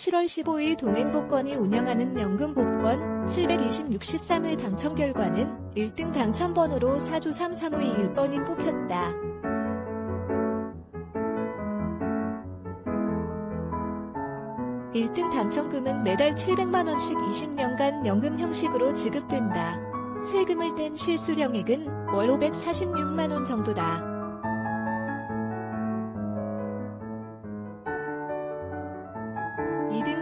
7월 15일 동행복권이 운영하는 연금복권 720-63회 당첨 결과는 1등 당첨번호로 4조 3352 6번이 뽑혔다. (1등) 당첨금은 매달 700만원씩 20년간 연금 형식으로 지급된다. 세금을 뗀 실수령액은 월 546만원 정도다.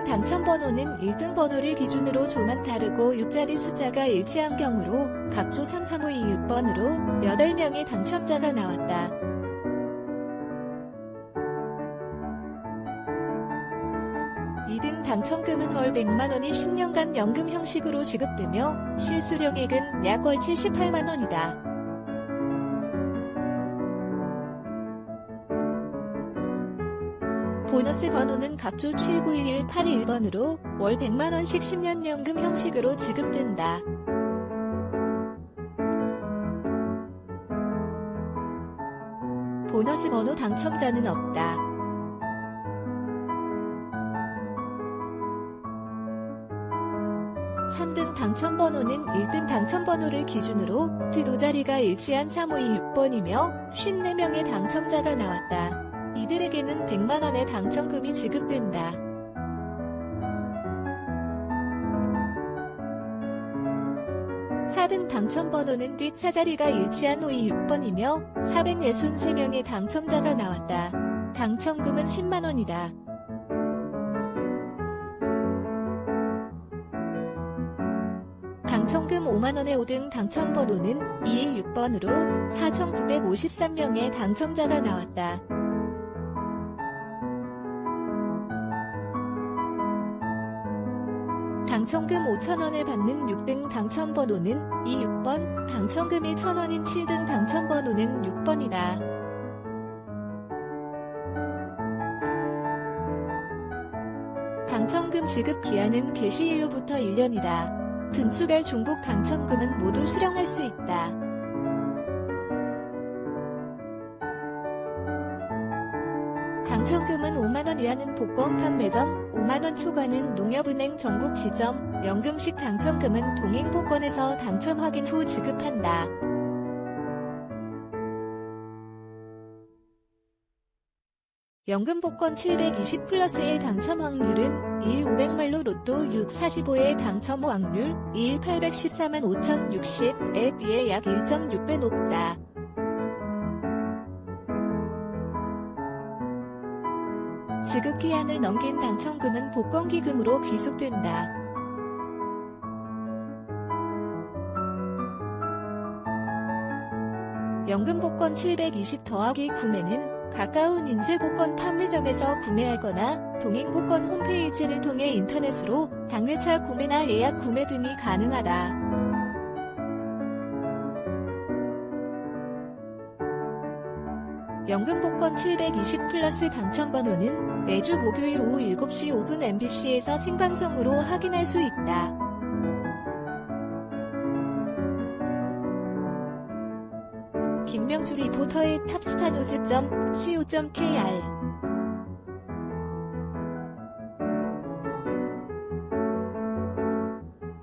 당첨 번호는 1등 번호를 기준으로 조만 다르고 6자리 숫자가 일치한 경우로 각조 33526번으로 8명의 당첨자가 나왔다. 2등 당첨금은 월 100만원이 10년간 연금 형식으로 지급되며 실수령액은 약 월 78만원이다. 보너스 번호는 각조 791181번으로 월 100만원씩 10년 연금 형식으로 지급된다. 보너스 번호 당첨자는 없다. 3등 당첨번호는 1등 당첨번호를 기준으로 뒤도 자리가 일치한 3526번이며 54명의 당첨자가 나왔다. 이들에게는 100만원의 당첨금이 지급된다. 4등 당첨번호는 뒷 사자리가 일치한 526번이며 463명의 당첨자가 나왔다. 당첨금은 10만원이다. 당첨금 5만원의 5등 당첨번호는 216번으로 4,953명의 당첨자가 나왔다. 당첨금 5천원을 받는 6등 당첨번호는 26번, 당첨금이 1천원인 7등 당첨번호는 6번이다. 당첨금 지급 기한은 개시일로부터 1년이다. 등수별 중복 당첨금은 모두 수령할 수 있다. 당첨금은 5만원 이하는 복권 판 매점, 5만원 초과는 농협은행 전국 지점, 연금식 당첨금은 동행복권에서 당첨 확인 후 지급한다. 연금 복권 720 플러스의 당첨 확률은 2일 500말로 로또 6 45의 당첨 확률 2일 814만 5060에 비해 약 1.6배 높다. 지급 기한을 넘긴 당첨금은 복권기금으로 귀속된다. 연금복권 720 더하기 구매는 가까운 인쇄복권 판매점에서 구매하거나 동행복권 홈페이지를 통해 인터넷으로 당일차 구매나 예약 구매 등이 가능하다. 연금 복권 720 플러스 당첨 번호는 매주 목요일 오후 7시 5분 MBC에서 생방송으로 확인할 수 있다. 김명수 리포터의 탑스타노즈.co.kr